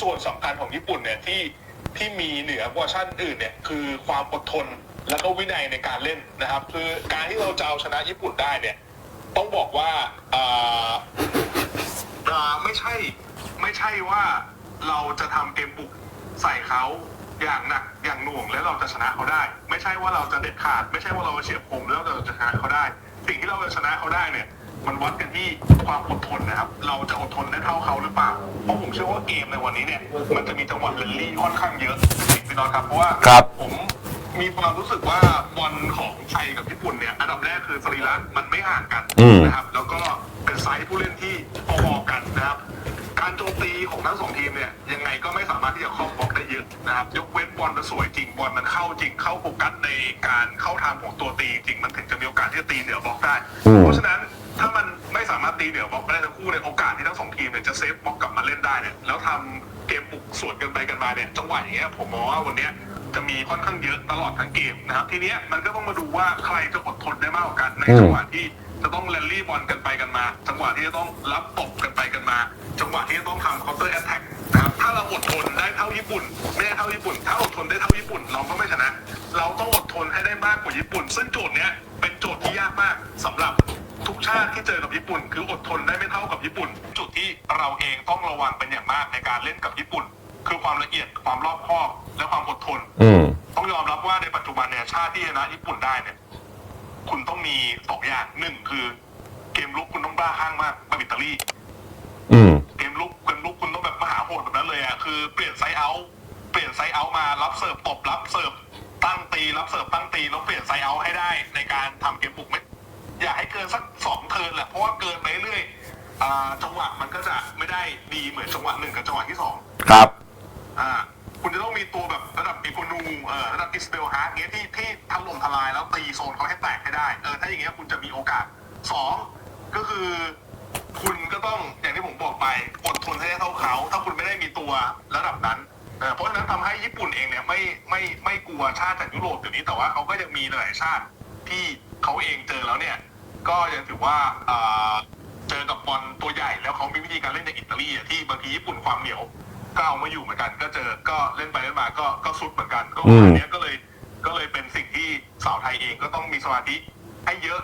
ส่วนสำคัญของญี่ปุ่นเนี่ยที่ที่มีเหนือกว่าชาติอื่นเนี่ยคือความอดทนแล้วก็วินัยในการเล่นนะครับ คือการที่เราจะเอาชนะญี่ปุ่นได้เนี่ย ต้องบอกว่าอ่าไม่ใช่ไม่ใช่ว่าเราจะทำเกมบุกใส่เขาอย่างหนักอย่างหน่วงแล้วเราจะชนะเขาได้ ไม่ใช่ว่าเราจะเด็ดขาด ไม่ใช่ว่าเราจะเฉียบคมแล้วเราจะชนะเขาได้ สิ่งที่เราจะชนะเขาได้เนี่ย มันวัดกันที่ความอดทนนะครับ เราจะอดทนได้เท่าเขาหรือเปล่า เพราะผมเชื่อว่าเกมในวันนี้เนี่ย มันจะมีจังหวะเรลลี่ค่อนข้างเยอะพี่น้องครับ เพราะว่าครับผมมีความรู้สึกว่าบอลของไทยกับญี่ปุ่นเนี่ย อันดับแรกคือสรีระมันไม่ห่างกันอืมนะครับ แล้วก็เป็นไซส์ผู้เล่นที่พอๆกันนะครับ การโจมตีของทั้งสองทีมเนี่ยยังไงก็ไม่สามารถที่จะครอบบล็อกได้เยอะนะครับ ยกเว้นบอลมันสวยจริงบอลมันเข้าจริงเข้าโฟกัสในการเข้าทางของตัวตีจริงมันถึงจะมีโอกาสที่จะตีเหนือบล็อกได้อืมเพราะฉะนั้น ตีเหนือบล็อกได้ทั้งคู่ในยโอกาสที่ทั้งสองทีมเนี่ยจะเซฟบล็อกกลับมาเล่นได้เนี่ยแล้วทำเกมบุกสวนกันไปกันมาเนี่ยจังหวะอย่างเงี้ยผมมองว่าวันเนี้ยจะมีค่อนข้างเยอะตลอดทั้งเกมนะครับทีเนี้ยมันก็ต้องมาดูว่าใครจะอดทนได้มากกว่ากันในจังหวะที่จะต้องแรลลี่บอลกันไปกันมา จังหวะที่จะต้องรับตบกันไปกันมา จังหวะที่จะต้องทำ counter attack นะครับถ้าเราอดทนได้เท่าญี่ปุ่น ไม่ได้เท่าญี่ปุ่น ถ้าอดทนได้เท่าญี่ปุ่น เราก็ไม่ชนะ เราต้องอดทนให้ได้มากกว่าญี่ปุ่น ซึ่งโจทย์ ชาติที่เจอกับญี่ปุ่น คืออดทนได้ไม่เท่ากับญี่ปุ่น จุดที่เราเองต้องระวังเป็นอย่างมากในการเล่นกับญี่ปุ่น คือความละเอียดความรอบคอบและความอดทนอืมต้องยอมรับว่าในปัจจุบันเนี่ยชาติที่ชนะญี่ปุ่นได้เนี่ย คุณต้องมีสองอย่างหนึ่งคือ เกมลุกคุณต้องบ้าข้างมากแบบอิตาลีอืมเกมลุกเกมลุกคุณต้องแบบมหาโหดแบบนั้นเลยอะคือเปลี่ยนไซส์เอาท์เปลี่ยนไซส์เอาท์มารับเสิร์ฟตบรับเสิร์ฟตั้งตีรับเสิร์ฟตั้งตีแล้วเปลี่ยนไซส์เอาท์ให้ได้ ในการทำเกมบุกไม่ อยากให้เกินสักสองเทิร์นแหละเพราะว่าเกินไปเรื่อยๆอ่าจังหวะมันก็จะไม่ได้ดีเหมือนจังหวะหนึ่งกับจังหวะที่สองครับ อ่าคุณจะต้องมีตัวแบบระดับอีโกนูเออระดับอิสเบลฮาร์ดเงี้ยที่ที่ถล่มทลายแล้วตีโซนเขาให้แตกให้ได้เออถ้าอย่างเงี้ยคุณจะมีโอกาสสองก็คือ คุณก็ต้องอย่างที่ผมบอกไปอดทนให้ได้เท่าเขา ถ้าคุณไม่ได้มีตัวระดับนั้นเออเพราะฉะนั้นทำให้ญี่ปุ่นเองเนี่ยไม่ไม่ไม่กลัวชาติจากยุโรปเดี๋ยวนี้แต่ว่าเขาก็ยังมีหลายชาติที่เขาเองเจอแล้วเนี่ย ก็ยังถือว่าเจอกับบอลตัวใหญ่แล้วเขามีวิธีการเล่นในอิตาลีที่บางทีญี่ปุ่นความเหนียวก็เอามาอยู่เหมือนกัน ก็เจอก็เล่นไปเล่นมาก็ก็สุดเหมือนกัน ก็อันนี้ก็เลยก็เลยเป็นสิ่งที่สาวไทยเองก็ต้องมีสมาธิให้เยอะ